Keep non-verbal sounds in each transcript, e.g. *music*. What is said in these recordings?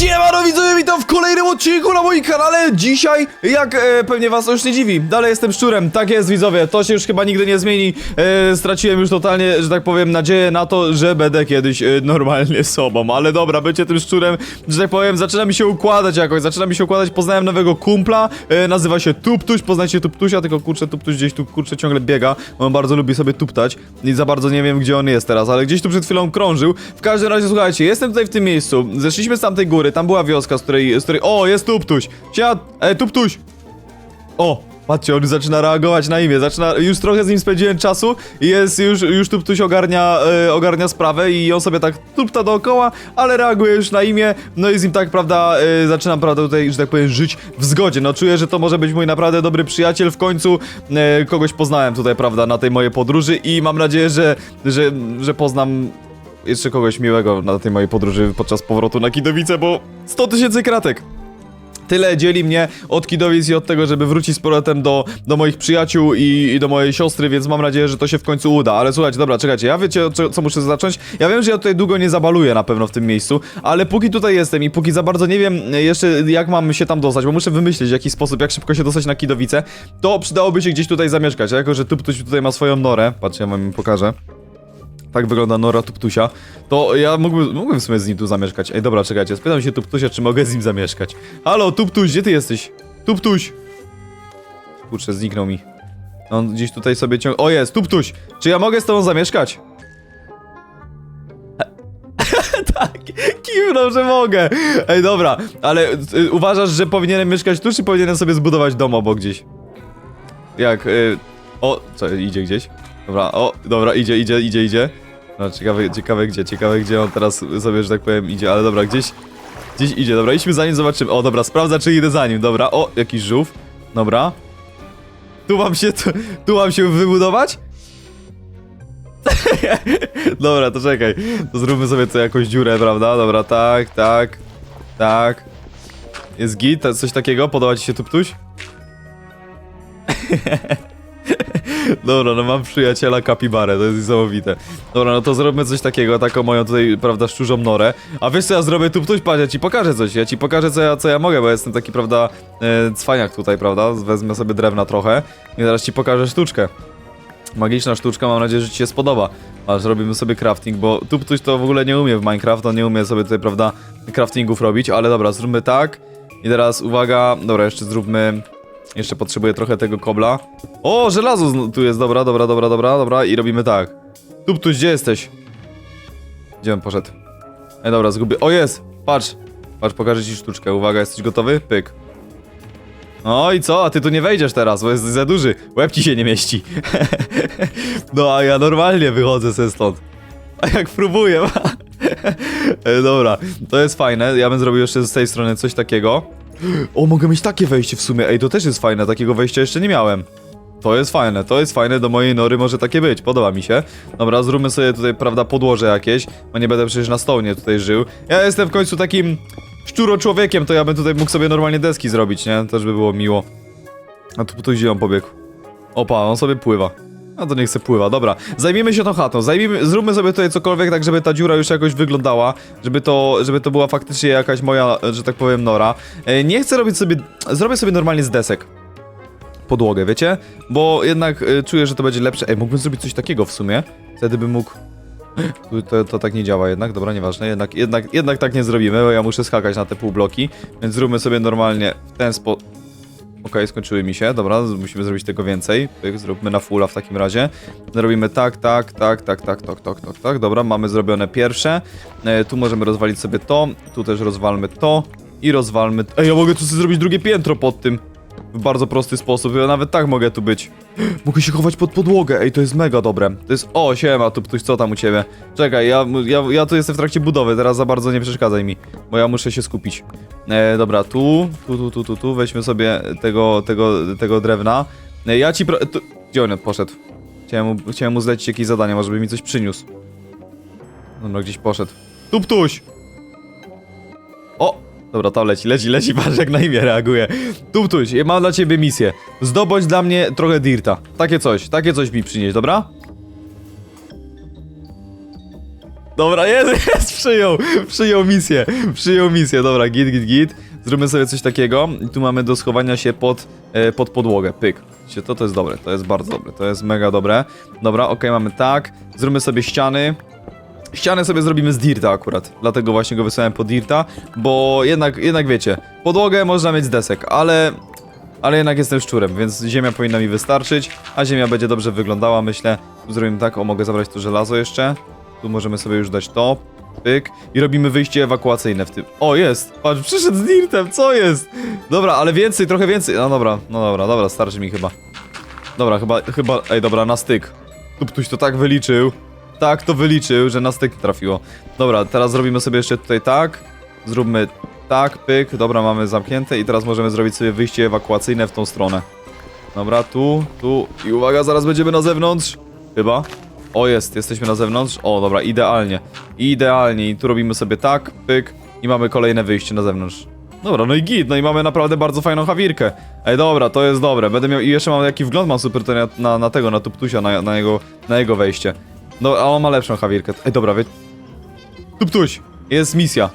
Siemano widzowie, witam w kolejnym odcinku na moim kanale. Dzisiaj, jak e, pewnie was już nie dziwi Dalej jestem szczurem, tak jest widzowie To się już chyba nigdy nie zmieni. E, Straciłem już totalnie, że tak powiem, nadzieję na to Że będę kiedyś e, normalnie sobą. Ale dobra, bycie tym szczurem, że tak powiem Zaczyna mi się układać jakoś, zaczyna mi się układać. Poznałem nowego kumpla, e, nazywa się Tuptuś. Poznajcie Tuptusia, tylko kurczę, Tuptuś gdzieś tu kurczę ciągle biega. On bardzo lubi sobie tuptać I za bardzo nie wiem, gdzie on jest teraz Ale gdzieś tu przed chwilą krążył. W każdym razie, słuchajcie, jestem tutaj w tym miejscu. Zeszliśmy z tamtej góry, tam była wioska, z której, z której... O, jest Tuptuś! Siad! E, Tuptuś! O! Patrzcie, on zaczyna reagować na imię, zaczyna... Już trochę z nim spędziłem czasu i jest już, już Tuptuś ogarnia, e, ogarnia sprawę i on sobie tak tupta dookoła, ale reaguje już na imię, no i z nim tak, prawda, e, zaczynam, prawda, tutaj, że tak powiem, żyć w zgodzie. No czuję, że to może być mój naprawdę dobry przyjaciel, w końcu e, kogoś poznałem tutaj, prawda, na tej mojej podróży i mam nadzieję, że, że, że poznam jeszcze kogoś miłego na tej mojej podróży podczas powrotu na Kidowice, bo 100 tysięcy kratek. Tyle dzieli mnie od Kidowic i od tego, żeby wrócić z powrotem do, do moich przyjaciół i, i do mojej siostry, więc mam nadzieję, że to się w końcu uda. Ale słuchajcie, dobra, czekajcie, ja wiecie, co, co muszę zacząć? Ja wiem, że ja tutaj długo nie zabaluję na pewno w tym miejscu, ale póki tutaj jestem i póki za bardzo nie wiem jeszcze jak mam się tam dostać, bo muszę wymyślić w jaki sposób, jak szybko się dostać na Kidowice, to przydałoby się gdzieś tutaj zamieszkać, a jako, że tu ktoś tutaj ma swoją norę, patrzcie, ja wam pokażę. Tak wygląda Nora Tuptusia. To ja mógłbym, mógłbym w sumie z nim tu zamieszkać. Ej, dobra, czekajcie, spytam się Tuptusia, czy mogę z nim zamieszkać. Halo, Tuptuś, gdzie ty jesteś? Tuptuś! Kurczę, zniknął mi. On gdzieś tutaj sobie ciąg... O, jest, Tuptuś! Czy ja mogę z tobą zamieszkać? *laughs* tak, kiwnął, że mogę. Ej, dobra, ale y, uważasz, że powinienem mieszkać tu, czy powinienem sobie zbudować dom obok gdzieś? Jak, y... O, co, idzie gdzieś? Dobra, o, dobra, idzie, idzie, idzie, idzie. No, ciekawe, ciekawe gdzie, ciekawe gdzie on teraz sobie, że tak powiem, idzie, ale dobra, gdzieś, gdzieś idzie, dobra, idźmy za nim, zobaczymy. O, dobra, sprawdza, czy idę za nim, dobra, o, jakiś żółw, dobra. Tu mam się, tu, tu mam się wybudować? *laughs* dobra, to czekaj, to zróbmy sobie tu jakąś dziurę, prawda, dobra, tak, tak, tak. Jest git, coś takiego, podoba ci się tu ptuś? *laughs* *laughs* Dobra, no mam przyjaciela kapibarę, to jest niesamowite. Dobra, no to zróbmy coś takiego, taką moją tutaj, prawda, szczurzą norę. A wiesz co ja zrobię tu ktoś, patrz, ja ci pokażę coś, ja ci pokażę co ja, co ja mogę, bo jestem taki, prawda, e, cwaniak tutaj, prawda, wezmę sobie drewna trochę i zaraz ci pokażę sztuczkę. Magiczna sztuczka, mam nadzieję, że ci się spodoba. A zrobimy sobie crafting, bo tu ktoś to w ogóle nie umie w Minecraft, on nie umie sobie tutaj, prawda, craftingów robić, ale dobra, zróbmy tak. I teraz uwaga, dobra, jeszcze zróbmy jeszcze potrzebuję trochę tego kobla. O, żelazo tu jest, dobra, dobra, dobra, dobra, dobra. I robimy tak. Tuptuś, gdzie jesteś? Gdzie on poszedł? Ej, dobra, zgubię. O, jest! Patrz! Patrz, pokażę ci sztuczkę. Uwaga, jesteś gotowy? Pyk. No i co? A ty tu nie wejdziesz teraz, bo jest za duży. Łeb ci się nie mieści. *laughs* no, a ja normalnie wychodzę ze stąd. A jak próbuję. *laughs* Ej, dobra, to jest fajne. Ja bym zrobił jeszcze z tej strony coś takiego. O, mogę mieć takie wejście w sumie. Ej, to też jest fajne, takiego wejścia jeszcze nie miałem. To jest fajne, to jest fajne, do mojej nory może takie być, podoba mi się. Dobra, zróbmy sobie tutaj, prawda, podłoże jakieś, bo nie będę przecież na stołnie tutaj żył. Ja jestem w końcu takim szczuro człowiekiem, to ja bym tutaj mógł sobie normalnie deski zrobić, nie? Też by było miło. A tu, tu gdzie on pobiegł? Opa, on sobie pływa. A to nie chce pływa, dobra. Zajmijmy się tą chatą, zajmijmy, zróbmy sobie tutaj cokolwiek, tak żeby ta dziura już jakoś wyglądała, żeby to, żeby to była faktycznie jakaś moja, że tak powiem, nora. E, nie chcę robić sobie, zrobię sobie normalnie z desek podłogę, wiecie? Bo jednak y, czuję, że to będzie lepsze. Ej, mógłbym zrobić coś takiego w sumie. Wtedy bym mógł... Tu To, to tak nie działa jednak, dobra, nieważne. Jednak, jednak, jednak tak nie zrobimy, bo ja muszę skakać na te półbloki. Więc zróbmy sobie normalnie w ten sposób. Okej, skończyły mi się, dobra, musimy zrobić tego więcej. Pyk, zróbmy na fulla w takim razie. Zrobimy tak, tak, tak, tak, tak, tak, tak, tak, tak. Dobra, mamy zrobione pierwsze. E, tu możemy rozwalić sobie to, tu też rozwalmy to i rozwalmy... Ej, ja mogę tu sobie zrobić drugie piętro pod tym. W bardzo prosty sposób, ja nawet tak mogę tu być. *gasps* Mogę się chować pod podłogę, ej, to jest mega dobre. To jest... O, siema, tu ktoś co tam u ciebie? Czekaj, ja, ja, ja tu jestem w trakcie budowy, teraz za bardzo nie przeszkadzaj mi, bo ja muszę się skupić. E, dobra, tu, tu, tu, tu, tu, tu, weźmy sobie tego, tego, tego drewna. E, ja ci pro... Tu, gdzie on poszedł? Chciałem mu, chciałem mu zlecić jakieś zadanie, może by mi coś przyniósł. Dobra, gdzieś poszedł. Tuptuś! O! Dobra, tam leci, leci, leci, patrz jak na imię reaguje. Tuptuś, mam dla ciebie misję. Zdobądź dla mnie trochę dirta. Takie coś, takie coś mi przynieść, dobra? Dobra, jest, *laughs* jest, przyjął, przyjął misję, przyjął misję, dobra, git, git, git. Zróbmy sobie coś takiego i tu mamy do schowania się pod, e, pod podłogę, pyk. To, to jest dobre, to jest bardzo dobre, to jest mega dobre. Dobra, okej, mamy tak, zróbmy sobie ściany. Ścianę sobie zrobimy z dirta akurat, dlatego właśnie go wysłałem pod dirta, bo jednak, jednak wiecie, podłogę można mieć z desek, ale ale jednak jestem szczurem, więc ziemia powinna mi wystarczyć, a ziemia będzie dobrze wyglądała, myślę. Tu zrobimy tak, o mogę zabrać to żelazo jeszcze. Tu możemy sobie już dać to, pyk. I robimy wyjście ewakuacyjne w tym. O, jest! Patrz, przyszedł z dirtem, co jest? Dobra, ale więcej, trochę więcej. No dobra, no dobra, dobra, starczy mi chyba. Dobra, chyba, chyba, ej dobra, na styk. Tu ktoś to tak wyliczył. Tak to wyliczył, że na styk trafiło. Dobra, teraz zrobimy sobie jeszcze tutaj tak. Zróbmy tak, pyk, dobra, mamy zamknięte i teraz możemy zrobić sobie wyjście ewakuacyjne w tą stronę. Dobra, tu, tu i uwaga, zaraz będziemy na zewnątrz. Chyba. O, jest, jesteśmy na zewnątrz. O, dobra, idealnie. Idealnie i tu robimy sobie tak, pyk i mamy kolejne wyjście na zewnątrz. Dobra, no i git, no i mamy naprawdę bardzo fajną hawirkę. Ej, dobra, to jest dobre. Będę miał, i jeszcze mam jaki wgląd mam super na, na tego, na Tuptusia, na, na, jego, na jego wejście. No, a on ma lepszą hawirkę. Ej, dobra, wie... Tuptuś, jest misja.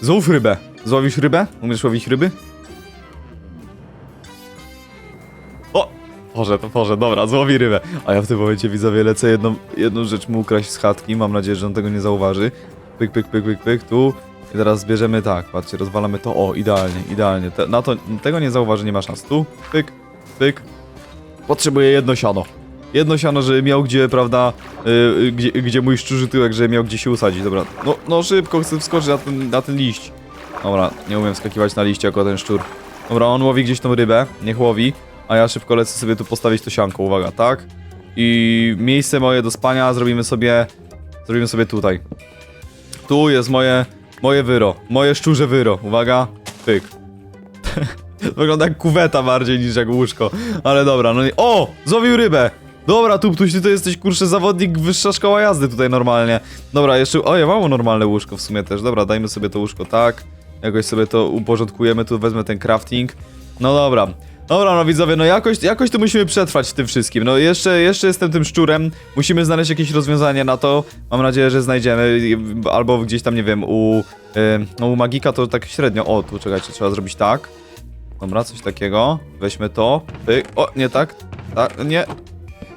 Złów rybę. Złowisz rybę? Umiesz łowić ryby? O! Boże, to Boże, dobra, złowi rybę. A ja w tym momencie widzowie lecę jedną, jedną rzecz mu ukraść z chatki. Mam nadzieję, że on tego nie zauważy. Pyk, pyk, pyk, pyk, pyk, tu. I teraz bierzemy tak, patrzcie, rozwalamy to. O, idealnie, idealnie. Te, na to, tego nie zauważy, nie ma szans. Tu, pyk, pyk. Potrzebuję jedno siano. Jedno siano, żeby miał gdzie, prawda, yy, gdzie, gdzie mój szczurzy tyłek, żeby miał gdzie się usadzić. Dobra, no, no szybko, chcę wskoczyć na ten, na ten liść. Dobra, nie umiem skakiwać na liście jako ten szczur. Dobra, on łowi gdzieś tą rybę, niech łowi, a ja szybko lecę sobie tu postawić to sianko, uwaga, tak? I miejsce moje do spania zrobimy sobie, zrobimy sobie tutaj. Tu jest moje, moje wyro, moje szczurze wyro, uwaga, pyk. *laughs* Wygląda jak kuweta bardziej niż jak łóżko, ale dobra, no i... O! Złowił rybę! Dobra, Tuptuś, ty to jesteś kurczę zawodnik, wyższa szkoła jazdy tutaj normalnie. Dobra, jeszcze... O, ja mam normalne łóżko w sumie też. Dobra, dajmy sobie to łóżko tak. Jakoś sobie to uporządkujemy, tu wezmę ten crafting. No dobra. Dobra, no widzowie, no jakoś, jakoś tu musimy przetrwać w tym wszystkim. No jeszcze, jeszcze jestem tym szczurem. Musimy znaleźć jakieś rozwiązanie na to. Mam nadzieję, że znajdziemy. Albo gdzieś tam, nie wiem, u... Yy, no u Magika to tak średnio. O, tu czekajcie, trzeba zrobić tak. Dobra, coś takiego. Weźmy to. Pyk. O, nie tak. Tak, nie.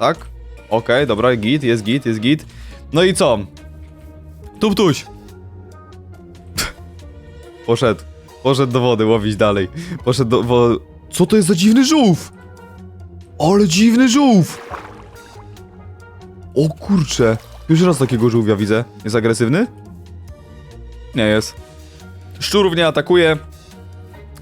Tak. Okej, dobra, git, jest git, jest git. No i co? Tuptuś. *laughs* Poszedł. Poszedł do wody łowić dalej. Poszedł do wody. Co to jest za dziwny żółw? Ale dziwny żółw! O kurcze. Już raz takiego żółwia widzę. Jest agresywny? Nie jest. Szczurów nie atakuje.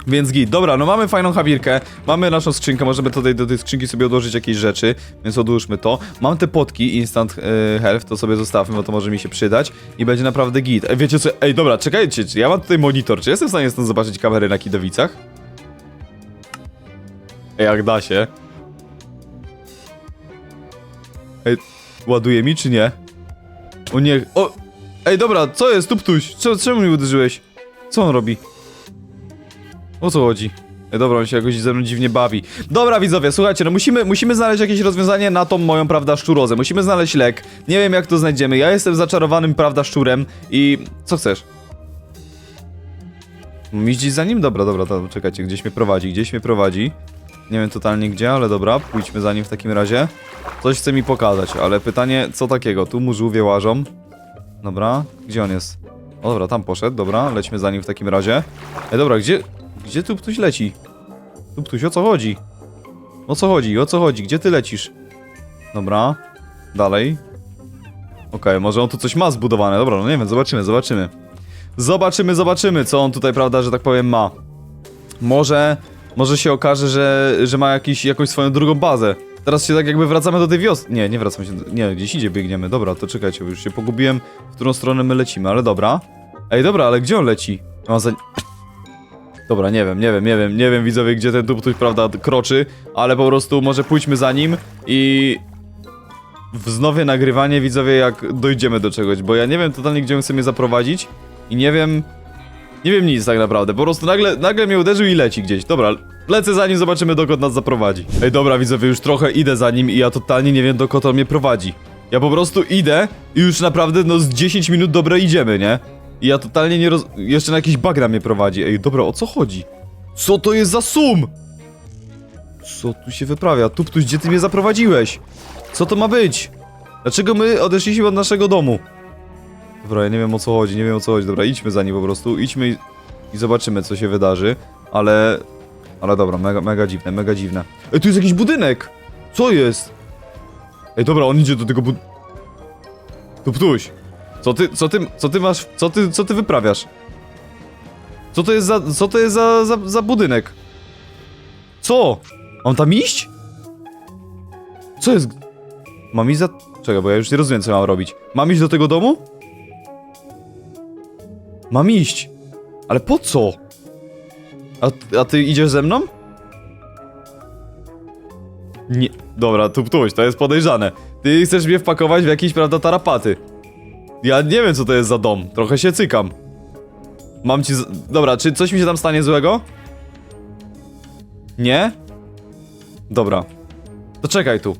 Więc git. Dobra, no mamy fajną hawirkę, mamy naszą skrzynkę, możemy tutaj do tej skrzynki sobie odłożyć jakieś rzeczy, więc odłóżmy to. Mam te potki Instant e, Health, to sobie zostawmy, bo to może mi się przydać i będzie naprawdę git. Ej, wiecie co? Ej, dobra, czekajcie, ja mam tutaj monitor, czy jestem w stanie stąd zobaczyć kamery na Kidowicach? Ej, jak da się. Ej, ładuje mi, czy nie? O nie, o... Ej, dobra, co jest, Tuptuś? Co, czemu mi uderzyłeś? Co on robi? O co chodzi? Ej, dobra, on się jakoś ze mną dziwnie bawi. Dobra, widzowie, słuchajcie, no musimy, musimy znaleźć jakieś rozwiązanie na tą moją, prawda, szczurozę. Musimy znaleźć lek. Nie wiem, jak to znajdziemy. Ja jestem zaczarowanym, prawda, szczurem i... Co chcesz? Mam iść za nim? Dobra, dobra, dobra, czekajcie, gdzieś mnie prowadzi, gdzieś mnie prowadzi. Nie wiem totalnie gdzie, ale dobra, pójdźmy za nim w takim razie. Coś chce mi pokazać, ale pytanie, co takiego? Tu mu żółwie łażą. Dobra, gdzie on jest? O, dobra, tam poszedł, dobra, lećmy za nim w takim razie. Ej, dobra, gdzie... Gdzie tu ktoś leci? Tu ktoś, o co chodzi? O co chodzi, o co chodzi? Gdzie ty lecisz? Dobra, dalej. Okej, może on tu coś ma zbudowane, dobra, no nie wiem, zobaczymy, zobaczymy. Zobaczymy, zobaczymy, co on tutaj, prawda, że tak powiem, ma. Może, może się okaże, że, że ma jakiś, jakąś swoją drugą bazę. Teraz się tak jakby wracamy do tej wioski. Nie, nie wracamy się, do... nie, gdzieś idzie biegniemy. Dobra, to czekajcie, już się pogubiłem, w którą stronę my lecimy, ale dobra. Ej, dobra, ale gdzie on leci? Ma za... Dobra, nie wiem, nie wiem, nie wiem, nie wiem widzowie, gdzie ten tuptuś, prawda, kroczy, ale po prostu może pójdźmy za nim i wznowię nagrywanie, widzowie, jak dojdziemy do czegoś, bo ja nie wiem totalnie, gdzie on chce mnie zaprowadzić i nie wiem, nie wiem nic tak naprawdę, po prostu nagle, nagle mnie uderzył i leci gdzieś, dobra, lecę za nim, zobaczymy dokąd nas zaprowadzi. Ej, dobra widzowie, już trochę idę za nim i ja totalnie nie wiem dokąd on mnie prowadzi. Ja po prostu idę i już naprawdę no z 10 minut dobre idziemy, nie? I ja totalnie nie roz... Jeszcze na jakiś bagna mnie prowadzi. Ej, dobra, o co chodzi? Co to jest za sum? Co tu się wyprawia? Tuptuś, gdzie ty mnie zaprowadziłeś? Co to ma być? Dlaczego my odeszliśmy od naszego domu? Dobra, ja nie wiem o co chodzi, nie wiem o co chodzi. Dobra, idźmy za nim po prostu, idźmy i, i zobaczymy co się wydarzy. Ale... Ale dobra, mega, mega dziwne, mega dziwne. Ej, tu jest jakiś budynek! Co jest? Ej, dobra, on idzie do tego bud... Tuptuś! Co ty, co ty, co ty masz, co ty, co ty wyprawiasz? Co to jest za, co to jest za, za, za budynek? Co? Mam tam iść? Co jest? Mam iść za... Czekaj, bo ja już nie rozumiem, co mam robić. Mam iść do tego domu? Mam iść. Ale po co? A, a ty idziesz ze mną? Nie. Dobra, tu ptuś, to jest podejrzane. Ty chcesz mnie wpakować w jakieś, prawda, tarapaty. Ja nie wiem, co to jest za dom. Trochę się cykam. Mam ci. Z... Dobra, czy coś mi się tam stanie złego? Nie? Dobra. To czekaj tu.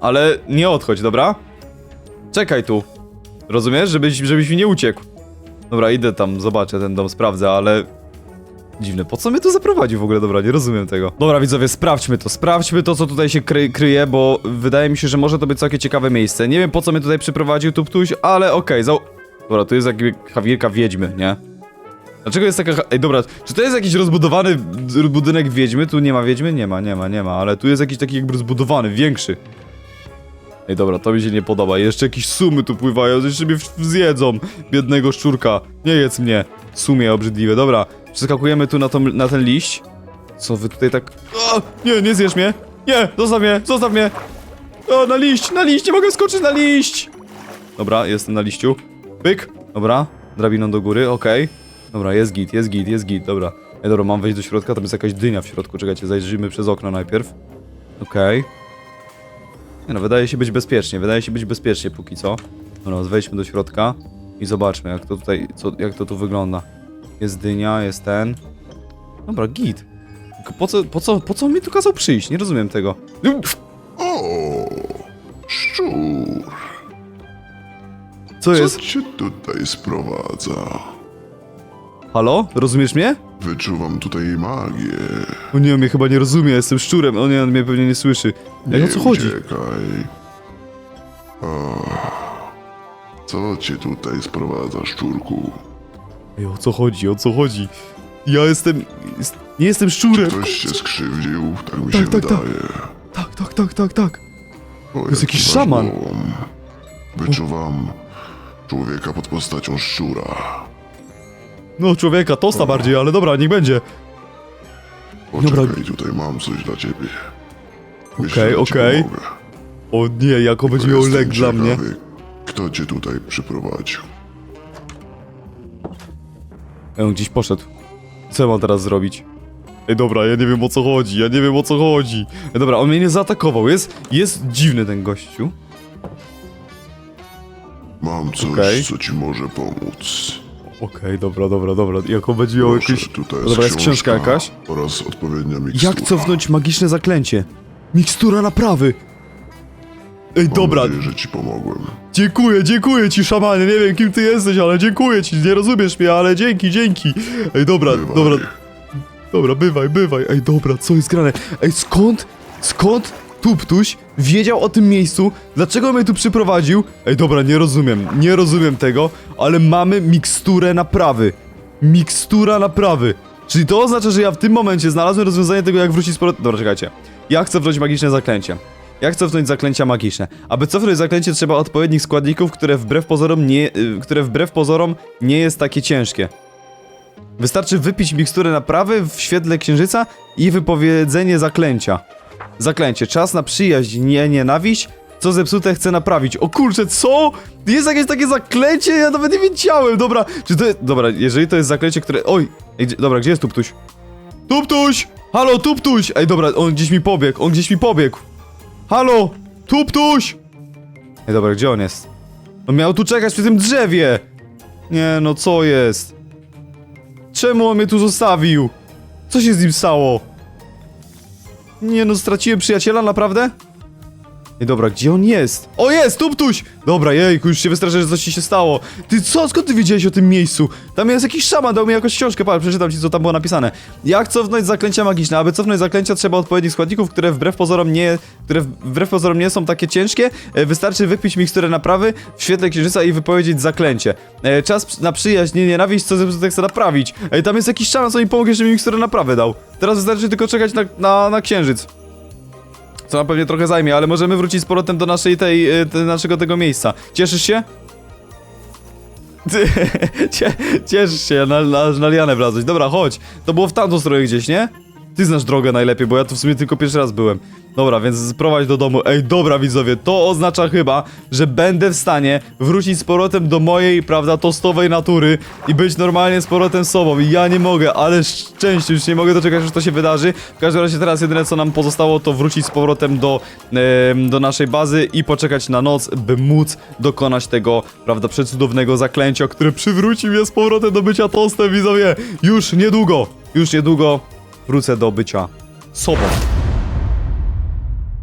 Ale nie odchodź, dobra? Czekaj tu. Rozumiesz? Żebyś, żebyś mi nie uciekł. Dobra, idę tam, zobaczę ten dom, sprawdzę, ale... Dziwne, po co mnie tu zaprowadził w ogóle? Dobra, nie rozumiem tego. Dobra, widzowie, sprawdźmy to. Sprawdźmy to, co tutaj się kry kryje, bo wydaje mi się, że może to być całkiem ciekawe miejsce. Nie wiem, po co mnie tutaj przyprowadził Tuptuś, ale okej, zau... Dobra, tu jest jakby Hawierka Wiedźmy, nie? Dlaczego jest taka... Ej, dobra, czy to jest jakiś rozbudowany budynek Wiedźmy? Tu nie ma Wiedźmy? Nie ma, nie ma, nie ma, ale tu jest jakiś taki jakby rozbudowany, większy. Ej, dobra, to mi się nie podoba. Jeszcze jakieś sumy tu pływają, jeszcze mnie zjedzą. Biednego szczurka. Nie jedz mnie. Sumie obrzydliwe. Dobra, przeskakujemy tu na, tą, na ten liść. Co wy tutaj tak... O, nie, nie zjesz mnie. Nie, zostaw mnie, zostaw mnie. O, na liść, na liść, nie mogę skoczyć na liść. Dobra, jestem na liściu. Pyk. Dobra, drabiną do góry, okej. Dobra, jest git, jest git, jest git, dobra. Ej, dobra, mam wejść do środka, tam jest jakaś dynia w środku. Czekajcie, zajrzyjmy przez okno najpierw. Okej. Nie no, wydaje się być bezpiecznie, wydaje się być bezpiecznie póki co. Dobra, wejdźmy do środka i zobaczmy jak to tutaj, co, jak to tu wygląda. Jest dynia, jest ten. Dobra, git. Tylko po co, po co, po co on mi tu kazał przyjść? Nie rozumiem tego. O, szczur, Co co jest? cię tutaj sprowadza? Halo? Rozumiesz mnie? Wyczuwam tutaj magię. O nie, on mnie chyba nie rozumie, jestem szczurem. O nie, on mnie pewnie nie słyszy. Ej, o co chodzi? uciekaj. O, co cię tutaj sprowadza, szczurku? Ej, o co chodzi, o co chodzi? Ja jestem... Jest, nie jestem szczurem. Ktoś się skrzywdził, tak mi Tak, się tak, tak. wydaje. Tak, tak, tak, tak, tak. O, jest jaki masz szaman. dom. Wyczuwam człowieka pod postacią szczura. No, człowieka, tosta bardziej, ale dobra, niech będzie. Poczekaj, Dobra. tutaj mam coś dla ciebie. Okej, że ci okej. pomogę. O nie, jako będzie miał Jestem lek dla mnie. ciekawy, Kto cię tutaj przyprowadził? Ej, on gdzieś poszedł. Co ja mam teraz zrobić? Ej, dobra, ja nie wiem o co chodzi, ja nie wiem o co chodzi. Ej, dobra, on mnie nie zaatakował, jest, jest dziwny ten gościu. Mam coś, Okej. co ci może pomóc. Okej, dobra, dobra, dobra, jako będzie miał Proszę, jakieś... tutaj Dobra, jest książka jakaś? Oraz odpowiednia mikstura. Jak cofnąć magiczne zaklęcie? Mikstura naprawy! Ej, Mam dobra, nadzieję, że ci pomogłem. dziękuję, dziękuję ci, szamanie, nie wiem kim ty jesteś, ale dziękuję ci, nie rozumiesz mnie, ale dzięki, dzięki. Ej, dobra, Bywaj. dobra, Dobra, bywaj, bywaj. Ej, dobra, co jest grane? Ej, skąd, skąd Tuptuś wiedział o tym miejscu? Dlaczego mnie tu przyprowadził? Ej, dobra, nie rozumiem, nie rozumiem tego, ale mamy miksturę naprawy. Mikstura naprawy. Czyli to oznacza, że ja w tym momencie znalazłem rozwiązanie tego, jak wrócić z powrotem... Dobra, czekajcie. Ja chcę wrócić magiczne zaklęcie. Jak cofnąć zaklęcia magiczne? Aby cofnąć zaklęcie trzeba odpowiednich składników, które wbrew pozorom nie, y, które wbrew pozorom nie jest takie ciężkie. Wystarczy wypić miksturę naprawy w świetle księżyca i wypowiedzenie zaklęcia. Zaklęcie. Czas na przyjaźń, nie nienawiść. Co zepsute chcę naprawić. O kurczę, co? Jest jakieś takie zaklęcie? Ja nawet nie wiedziałem. Dobra, czy to jest... Dobra, jeżeli to jest zaklęcie, które... Oj! Dobra, gdzie jest Tuptuś? Tuptuś! Halo, Tuptuś! Ej, dobra, on gdzieś mi pobiegł, on gdzieś mi pobiegł. Halo! Tuptuś! Ej, dobra, gdzie on jest? On miał tu czekać przy tym drzewie! Nie, no co jest? Czemu on mnie tu zostawił? Co się z nim stało? Nie no, straciłem przyjaciela, naprawdę? Ej, dobra, gdzie on jest? O, jest, tuptuś! Dobra, jejku, już się wystraszę, że coś ci się stało. Ty co, skąd ty wiedziałeś o tym miejscu? Tam jest jakiś szaman, dał mi jakąś książkę, patrz, przeczytam ci, co tam było napisane. Jak cofnąć zaklęcia magiczne? Aby cofnąć zaklęcia, trzeba odpowiednich składników, które wbrew pozorom nie, które wbrew pozorom nie są takie ciężkie. E, Wystarczy wypić miksturę naprawy w świetle księżyca i wypowiedzieć zaklęcie. E, Czas na przyjaźń, nie nienawiść, co zepsute chce naprawić. Ej, tam jest jakiś szaman, co mi pomógł, że mi miksturę naprawy dał. Teraz wystarczy tylko czekać na, na, na księżyc. Co nam pewnie trochę zajmie, ale możemy wrócić z powrotem do naszej tej, y, te, naszego tego miejsca. Cieszysz się? *laughs* Cieszysz się, na, na, na lianę wlazłeś. Dobra, chodź. To było w tamtą stronę gdzieś, nie? Ty znasz drogę najlepiej, bo ja tu w sumie tylko pierwszy raz byłem. Dobra, więc sprowadź do domu. Ej, dobra widzowie, to oznacza chyba, że będę w stanie wrócić z powrotem do mojej, prawda, tostowej natury i być normalnie z powrotem sobą. I ja nie mogę, ale szczęście, już nie mogę doczekać, aż to się wydarzy. W każdym razie teraz jedyne, co nam pozostało, to wrócić z powrotem do, em, do naszej bazy i poczekać na noc, by móc dokonać tego, prawda, przecudownego zaklęcia, które przywróci mnie z powrotem do bycia tostem, widzowie. Już niedługo, już niedługo wrócę do bycia sobą.